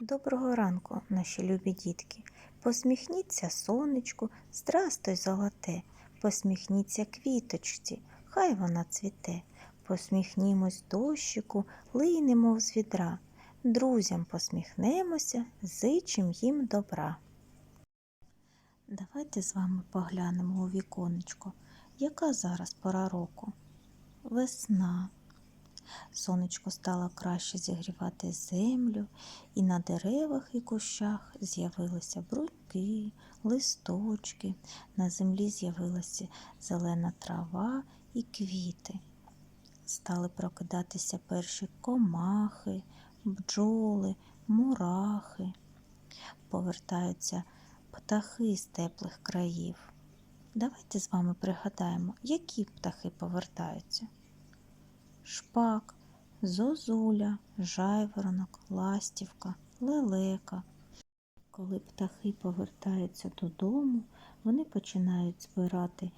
Доброго ранку, наші любі дітки. Посміхніться сонечку, здрастуй золоте. Посміхніться квіточці, хай вона цвіте. Посміхнімось дощику, линемо з відра. Друзям посміхнемося, зичим їм добра. Давайте з вами поглянемо у віконечко. Яка зараз пора року? Весна. Сонечко стало краще зігрівати землю, і на деревах і кущах з'явилися бруньки, листочки, на землі з'явилася зелена трава і квіти. Стали прокидатися перші комахи, бджоли, мурахи. Повертаються птахи з теплих країв. Давайте з вами пригадаємо, які птахи повертаються шпак, зозуля, жайворонок, ластівка, лелека. Коли птахи повертаються додому, вони починають збирати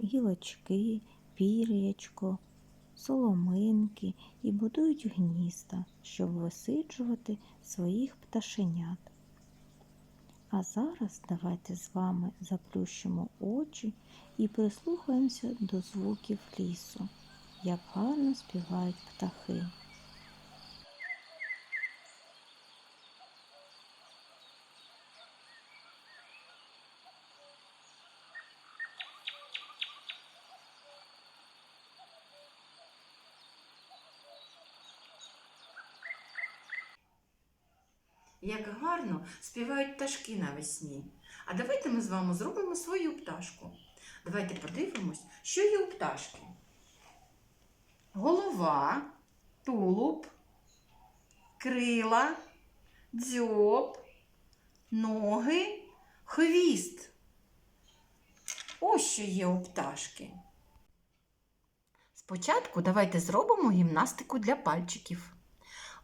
гілочки, пір'ячко, соломинки і будують гнізда, щоб висиджувати своїх пташенят. А зараз давайте з вами заплющимо очі і прислухаємося до звуків лісу як гарно співають птахи. Як гарно співають пташки навесні. А давайте ми з вами зробимо свою пташку. Давайте подивимось, що є у пташки. Голова, тулуб, крила, дзьоб, ноги, хвіст. Ось що є у пташки. Спочатку давайте зробимо гімнастику для пальчиків.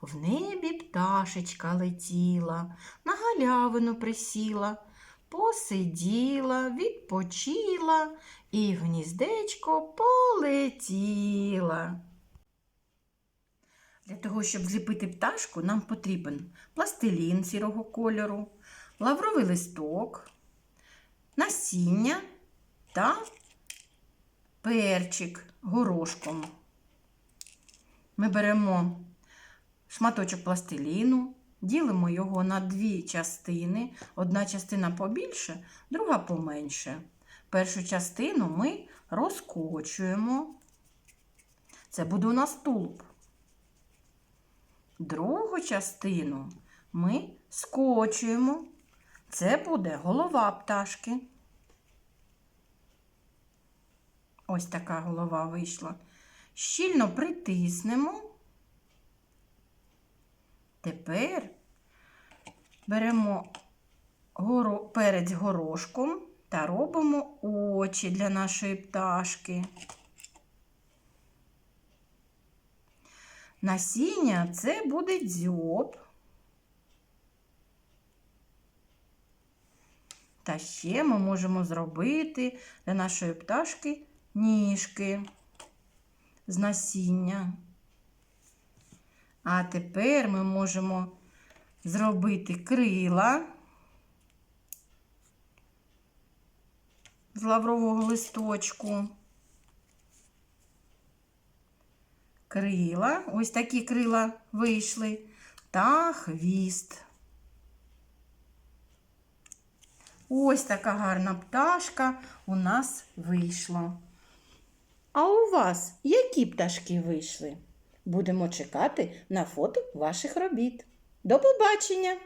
В небі пташечка летіла, на галявину присіла, посиділа, відпочила і гніздечко полетіла. Для того, щоб зліпити пташку, нам потрібен пластилін сірого кольору, лавровий листок, насіння та перчик горошком. Ми беремо шматочок пластиліну, ділимо його на дві частини. Одна частина побільше, друга поменше. Першу частину ми розкочуємо. Це буде у нас тулуб. Другу частину ми скочуємо. Це буде голова пташки. Ось така голова вийшла. Щільно притиснемо. Тепер беремо перець горошком та робимо очі для нашої пташки. Насіння це буде дзьоб. Та ще ми можемо зробити для нашої пташки ніжки з насіння. А тепер ми можемо зробити крила з лаврового листочку. Крила, ось такі крила вийшли, та хвіст. Ось така гарна пташка у нас вийшла. А у вас які пташки вийшли? Будемо чекати на фото ваших робіт. До побачення!